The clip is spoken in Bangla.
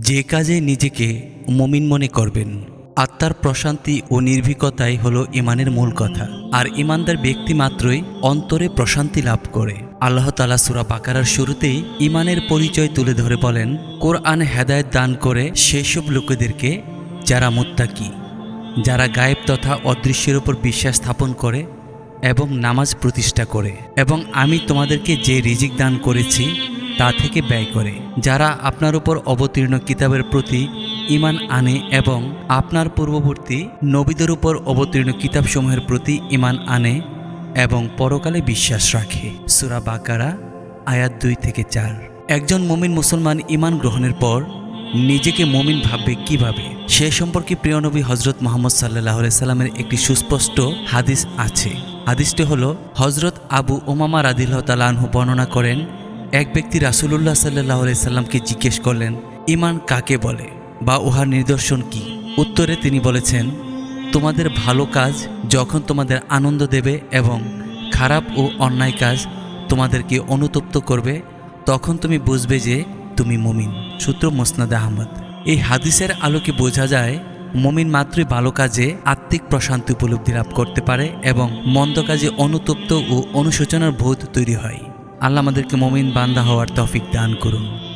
যে কাজে নিজেকে মমিন মনে করবেন, আত্মার প্রশান্তি ও নির্ভীকতাই হলো ইমানের মূল কথা। আর ইমানদার ব্যক্তি মাত্রই অন্তরে প্রশান্তি লাভ করে। আল্লাহ তালা সুরা বাকারার শুরুতেই ইমানের পরিচয় তুলে ধরে বলেন, কোরআন হেদায়ত দান করে সেসব লোকেদেরকে যারা মুত্তাকি, যারা গায়েব তথা অদৃশ্যের উপর বিশ্বাস স্থাপন করে এবং নামাজ প্রতিষ্ঠা করে। এবং আমি তোমাদেরকে যে রিজিক দান করেছি তা থেকে ব্যয় করে, যারা আপনার উপর অবতীর্ণ কিতাবের প্রতি ইমান আনে এবং আপনার পূর্ববর্তী নবীদের উপর অবতীর্ণ কিতাবসমূহের প্রতি ইমান আনে এবং পরকালে বিশ্বাস রাখে। সুরা বাকারা, আয়াত দুই থেকে চার। একজন মমিন মুসলমান ইমান গ্রহণের পর নিজেকে মমিন ভাববে কীভাবে? সে সম্পর্কে প্রিয় নবী হজরত মোহাম্মদ সাল্লাহ সাল্লামের একটি সুস্পষ্ট হাদিস আছে। হাদিসটি হল হজরত আবু ওমামা রাদিল্লাহ তালাহু বর্ণনা করেন এক ব্যক্তি রাসুলুল্লাহ সাল্লাহ সাল্লামকে জিজ্ঞেস করলেন ইমান কাকে বলে বা উহার নিদর্শন কি? উত্তরে তিনি বলেছেন, তোমাদের ভালো কাজ যখন তোমাদের আনন্দ দেবে এবং খারাপ ও অন্যায় কাজ তোমাদেরকে অনুতপ্ত করবে, তখন তুমি বুঝবে যে তুমি মুমিন। সূত্র মোসনাদ আহমদ। এই হাদিসের আলোকে বোঝা যায়, মমিন মাত্রই ভালো কাজে আত্মিক প্রশান্তি উপলব্ধি লাভ করতে পারে এবং মন্দ কাজে অনুতপ্ত ও অনুশোচনার বোধ তৈরি হয়। আল্লাহ আমাদেরকে মমিন বান্দা হওয়ার তফিক দান করুন।